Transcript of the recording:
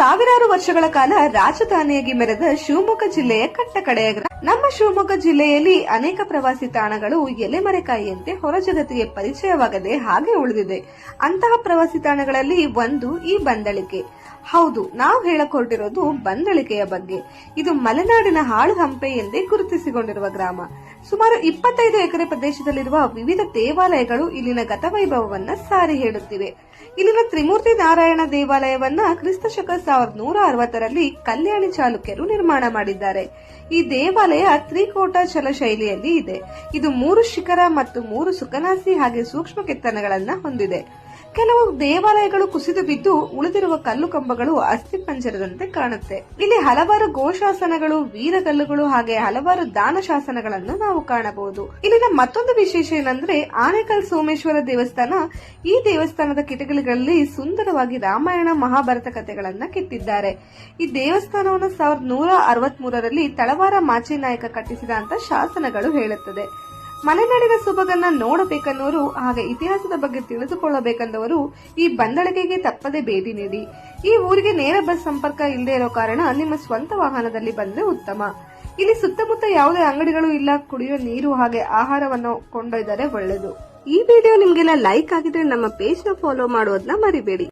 ಸಾವಿರಾರು ವರ್ಷಗಳ ಕಾಲ ರಾಜಧಾನಿಯಾಗಿ ಮೆರೆದ ಶಿವಮೊಗ್ಗ ಜಿಲ್ಲೆಯ ಕಟ್ಟಕಡೆಯ ನಮ್ಮ ಶಿವಮೊಗ್ಗ ಜಿಲ್ಲೆಯಲ್ಲಿ ಅನೇಕ ಪ್ರವಾಸಿ ತಾಣಗಳು ಎಲೆಮರೆಕಾಯಿಯಂತೆ ಹೊರ ಜಗತ್ತಿಗೆ ಪರಿಚಯವಾಗದೆ ಹಾಗೆ ಉಳಿದಿದೆ. ಅಂತಹ ಪ್ರವಾಸಿ ತಾಣಗಳಲ್ಲಿ ಒಂದು ಈ ಬಂದಳಿಕೆ. ಹೌದು, ನಾವು ಹೇಳಕ್ ಹೊರಟಿರೋದು ಬಂದಳಿಕೆಯ ಬಗ್ಗೆ. ಇದು ಮಲೆನಾಡಿನ ಹಾಳು ಹಂಪೆ ಎಂದೇ ಗುರುತಿಸಿಕೊಂಡಿರುವ ಗ್ರಾಮ. ಸುಮಾರು ಇಪ್ಪತ್ತೈದು ಎಕರೆ ಪ್ರದೇಶದಲ್ಲಿರುವ ವಿವಿಧ ದೇವಾಲಯಗಳು ಇಲ್ಲಿನ ಗತವೈಭವವನ್ನ ಸಾರಿ ಹೇಳುತ್ತಿವೆ. ಇಲ್ಲಿನ ತ್ರಿಮೂರ್ತಿ ನಾರಾಯಣ ದೇವಾಲಯವನ್ನ ಕ್ರಿಸ್ತ ಶಕ ಸಾವಿರದ ನೂರ ಅರವತ್ತರಲ್ಲಿ ಕಲ್ಯಾಣಿ ಚಾಲುಕ್ಯರು ನಿರ್ಮಾಣ ಮಾಡಿದ್ದಾರೆ. ಈ ದೇವಾಲಯ ತ್ರಿಕೋಟಾಚಲ ಶೈಲಿಯಲ್ಲಿ ಇದೆ. ಇದು ಮೂರು ಶಿಖರ ಮತ್ತು ಮೂರು ಸುಖನಾಸಿ ಹಾಗೆ ಸೂಕ್ಷ್ಮ ಕೆತ್ತನೆಗಳನ್ನ ಹೊಂದಿದೆ. ಕೆಲವು ದೇವಾಲಯಗಳು ಕುಸಿದು ಬಿದ್ದು ಉಳಿದಿರುವ ಕಲ್ಲು ಕಂಬಗಳು ಅಸ್ಥಿಪಂಜರದಂತೆ ಕಾಣುತ್ತೆ. ಇಲ್ಲಿ ಹಲವಾರು ಗೋಶಾಸನಗಳು ವೀರಗಲ್ಲುಗಳು ಹಾಗೆ ಹಲವಾರು ದಾನ ಶಾಸನಗಳನ್ನು ನಾವು ಕಾಣಬಹುದು. ಇಲ್ಲಿನ ಮತ್ತೊಂದು ವಿಶೇಷ ಏನಂದ್ರೆ ಆನೇಕಲ್ ಸೋಮೇಶ್ವರ ದೇವಸ್ಥಾನ. ಈ ದೇವಸ್ಥಾನದ ಕಿಟಕಿಗಳಲ್ಲಿ ಸುಂದರವಾಗಿ ರಾಮಾಯಣ ಮಹಾಭಾರತ ಕಥೆಗಳನ್ನ ಕೆತ್ತಿದ್ದಾರೆ. ಈ ದೇವಸ್ಥಾನವನ್ನು ಸಾವಿರದ ನೂರ ಅರವತ್ಮೂರರಲ್ಲಿ ತಳವಾರ ಮಾಚಿನಾಯಕ ಕಟ್ಟಿಸಿದ ಅಂತ ಶಾಸನಗಳು ಹೇಳುತ್ತದೆ. ಮಲೆನಾಡಿನ ಸೊಬಗನ್ನ ನೋಡಬೇಕನ್ನೋರು ಹಾಗೆ ಇತಿಹಾಸದ ಬಗ್ಗೆ ತಿಳಿದುಕೊಳ್ಳಬೇಕಂದವರು ಈ ಬಂದಳಿಕೆಗೆ ತಪ್ಪದೆ ಭೇಟಿ ನೀಡಿ. ಈ ಊರಿಗೆ ನೇರ ಬಸ್ ಸಂಪರ್ಕ ಇಲ್ಲದೆ ಇರೋ ಕಾರಣ ನಿಮ್ಮ ಸ್ವಂತ ವಾಹನದಲ್ಲಿ ಬಂದ್ರೆ ಉತ್ತಮ. ಇಲ್ಲಿ ಸುತ್ತಮುತ್ತ ಯಾವುದೇ ಅಂಗಡಿಗಳು ಇಲ್ಲ, ಕುಡಿಯೋ ನೀರು ಹಾಗೆ ಆಹಾರವನ್ನು ಕೊಂಡೊಯ್ದರೆ ಒಳ್ಳೆಯದು ಈ ವಿಡಿಯೋ ನಿಮ್ಗೆಲ್ಲ ಲೈಕ್ ಆಗಿದ್ರೆ ನಮ್ಮ ಪೇಜ್ನ ಫಾಲೋ ಮಾಡೋದನ್ನ ಮರಿಬೇಡಿ.